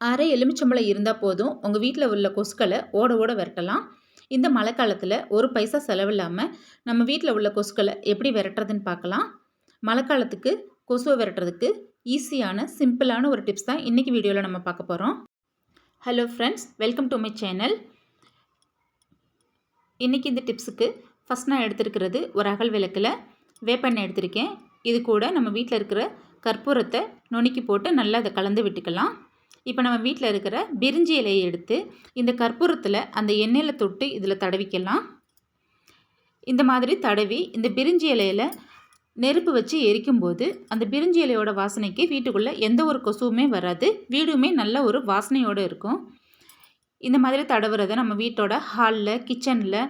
அரை எலுமிச்சம்பழம் இருந்தால் போதும். உங்கள் வீட்டில் உள்ள கொசுக்களை ஓட ஓட விரட்டலாம். இந்த மழை காலத்தில் ஒரு பைசா செலவில்லாமல் நம்ம வீட்டில் உள்ள கொசுக்களை எப்படி விரட்டுறதுன்னு பார்க்கலாம் மழை காலத்துக்கு கொசுவை விரட்டுறதுக்கு ஈஸியான சிம்பிளான ஒரு டிப்ஸ் தான் இன்றைக்கி வீடியோவில் நம்ம பார்க்க போகிறோம் hello friends welcome to my channel இன்றைக்கி இந்த டிப்ஸுக்கு ஃபஸ்ட் நான் எடுத்துருக்கிறது ஒரு அகல் விளக்கில் வேப்பெண்ணெய் எடுத்திருக்கேன். இது கூட நம்ம வீட்டில் இருக்கிற கற்பூரத்தை நுணுக்கி போட்டு நல்லா அதை கலந்து விட்டுக்கலாம். இப்போ நம்ம வீட்டில் இருக்கிற பிரிஞ்சி இலையை எடுத்து இந்த கற்பூரத்தில் அந்த எண்ணெயில் தொட்டு இதில் தடவிக்கலாம். இந்த மாதிரி தடவி இந்த பிரிஞ்சி இலையில் நெருப்பு வச்சு எரிக்கும்போது அந்த பிரிஞ்சி இலையோட வாசனைக்கு வீட்டுக்குள்ளே எந்த ஒரு கொசுவுமே வராது. வீடுமே நல்ல ஒரு வாசனையோடு இருக்கும். இந்த மாதிரி தடவுறதை நம்ம வீட்டோட ஹாலில் கிச்சனில்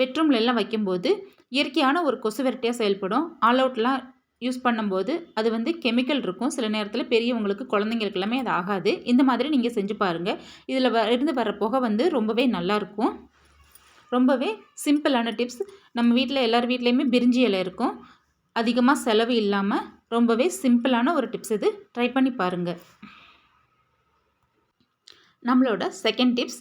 பெட்ரூம்ல எல்லாம் வைக்கும்போது இயற்கையான ஒரு கொசு விரட்டியாக செயல்படும். ஆல் அவுட்லாம் யூஸ் பண்ணும்போது அது வந்து கெமிக்கல் இருக்கும். சில நேரத்தில் பெரியவங்களுக்கு குழந்தைங்களுக்கு எல்லாமே அது ஆகாது. இந்த மாதிரி நீங்கள் செஞ்சு பாருங்கள் இதில் வ இருந்து வர புகை வந்து ரொம்பவே நல்லாயிருக்கும் ரொம்பவே சிம்பிளான டிப்ஸ். நம்ம வீட்டில் எல்லார் வீட்லேயுமே பிரிஞ்சி இலை இருக்கும். அதிகமாக செலவு இல்லாமல் ரொம்பவே சிம்பிளான ஒரு டிப்ஸ் இது. ட்ரை பண்ணி பாருங்கள் நம்மளோட செகண்ட் டிப்ஸ்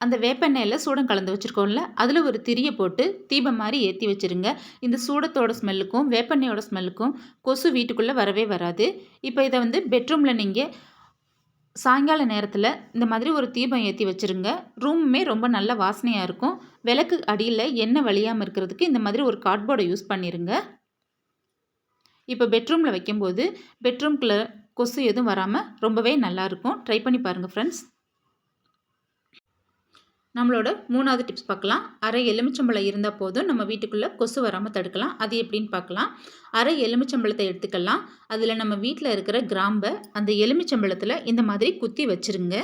அந்த வேப்பெண்ணெயில் சூடம் கலந்து வச்சுருக்கோம்ல அதில் ஒரு திரியை போட்டு தீபம் மாதிரி ஏற்றி வச்சுருங்க. இந்த சூடத்தோட ஸ்மெல்லுக்கும் வேப்பெண்ணெயோட ஸ்மெல்லுக்கும் கொசு வீட்டுக்குள்ளே வரவே வராது. இப்போ இதை வந்து பெட்ரூமில் நீங்கள் சாயங்கால நேரத்தில் இந்த மாதிரி ஒரு தீபம் ஏற்றி வச்சுருங்க. ரூமுமே ரொம்ப நல்ல வாசனையாக இருக்கும். விளக்கு அடியில் எண்ணெய் வழியாமல் இருக்கிறதுக்கு இந்த மாதிரி ஒரு கார்ட்போர்டை யூஸ் பண்ணிடுங்க இப்போ பெட்ரூமில் வைக்கும்போது பெட்ரூம்குள்ளே கொசு எதுவும் வராமல் ரொம்பவே நல்லாயிருக்கும் ட்ரை பண்ணி பாருங்கள் ஃப்ரெண்ட்ஸ். நம்மளோட மூணாவது டிப்ஸ் பார்க்கலாம். அரை எலுமிச்சம்பழம் இருந்தால் போதும். நம்ம வீட்டுக்குள்ளே கொசு வராமல் தடுக்கலாம். அது எப்படின்னு பார்க்கலாம். அரை எலுமிச்சம்பழத்தை எடுத்துக்கலாம். அதில் நம்ம வீட்டில் இருக்கிற கிராம்பை அந்த எலுமிச்சம்பழத்தில் இந்த மாதிரி குத்தி வச்சுருங்க.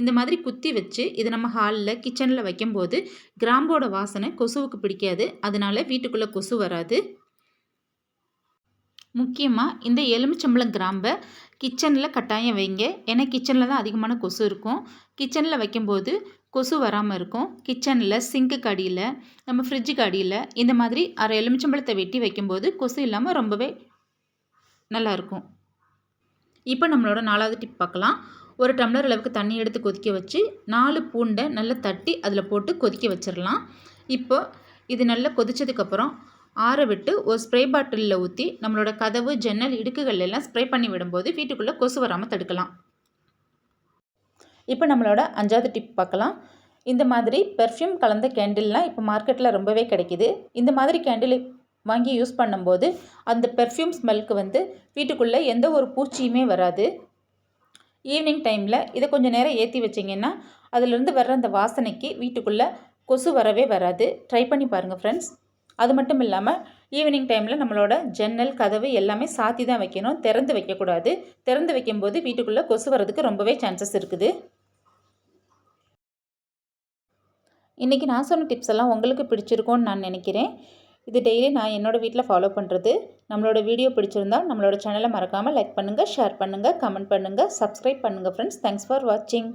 இந்த மாதிரி குத்தி வச்சு இது நம்ம ஹாலில் கிச்சனில் வைக்கும்போது கிராம்போட வாசனை கொசுவுக்கு பிடிக்காது. அதனால வீட்டுக்குள்ளே கொசு வராது. முக்கியமாக இந்த எலுமிச்சம்பழம் கிராம்பை கிச்சனில் கட்டாயம் வைங்க. ஏன்னா கிச்சனில் தான் அதிகமான கொசு இருக்கும். கிச்சனில் வைக்கும்போது கொசு வராமல் இருக்கும். கிச்சனில் சிங்க்குக்கு அடியில் நம்ம ஃப்ரிட்ஜுக்கு அடியில் இந்த மாதிரி அரை எலுமிச்சம்பழத்தை வெட்டி வைக்கும்போது கொசு இல்லாமல் ரொம்பவே நல்லாயிருக்கும் இப்போ நம்மளோட நாலாவது டிப் பார்க்கலாம். ஒரு டம்ளர் அளவுக்கு தண்ணி எடுத்து கொதிக்க வச்சு நாலு பூண்டை நல்லா தட்டி அதில் போட்டு கொதிக்க வச்சிடலாம் இப்போ இது நல்லா கொதித்ததுக்கப்புறம் ஆற விட்டு ஒரு ஸ்ப்ரே பாட்டிலில் ஊற்றி நம்மளோட கதவு ஜன்னல் இடுக்குகள் எல்லாம் ஸ்ப்ரே பண்ணி விடும்போது வீட்டுக்குள்ளே கொசு வராமல் தடுக்கலாம். இப்போ நம்மளோட அஞ்சாவது டிப் பார்க்கலாம். இந்த மாதிரி பெர்ஃப்யூம் கலந்த கேண்டில்லாம் இப்போ மார்க்கெட்டில் ரொம்பவே கிடைக்கிது. இந்த மாதிரி கேண்டில் வாங்கி யூஸ் பண்ணும்போது அந்த பெர்ஃப்யூம் ஸ்மெல்க்கு வந்து வீட்டுக்குள்ளே எந்த ஒரு பூச்சியுமே வராது. ஈவினிங் டைமில் இதை கொஞ்சம் நேரம் ஏற்றி வச்சிங்கன்னா அதிலிருந்து வர்ற அந்த வாசனைக்கு வீட்டுக்குள்ளே கொசு வரவே வராது. ட்ரை பண்ணி பாருங்கள் ஃப்ரெண்ட்ஸ் அது மட்டும் இல்லாமல் ஈவினிங் டைமில் நம்மளோட ஜன்னல் கதவு எல்லாமே சாத்தி தான் வைக்கணும். திறந்து வைக்கக்கூடாது. திறந்து வைக்கும்போது வீட்டுக்குள்ளே கொசு வரதுக்கு ரொம்பவே சான்சஸ் இருக்குது. இன்றைக்கி நான் சொன்ன டிப்ஸ் எல்லாம் உங்களுக்கு பிடிச்சிருக்கோன்னு நான் நினைக்கிறேன். இது டெய்லி நான் என்னோடய வீட்டில் ஃபாலோ பண்ணுறது நம்மளோட வீடியோ பிடிச்சிருந்தால் நம்மளோட சேனலை மறக்காமல் லைக் பண்ணுங்கள் ஷேர் பண்ணுங்கள் கமெண்ட் பண்ணுங்கள் சப்ஸ்கிரைப் பண்ணுங்கள் ஃப்ரெண்ட்ஸ் தேங்க்ஸ் ஃபார் வாட்சிங்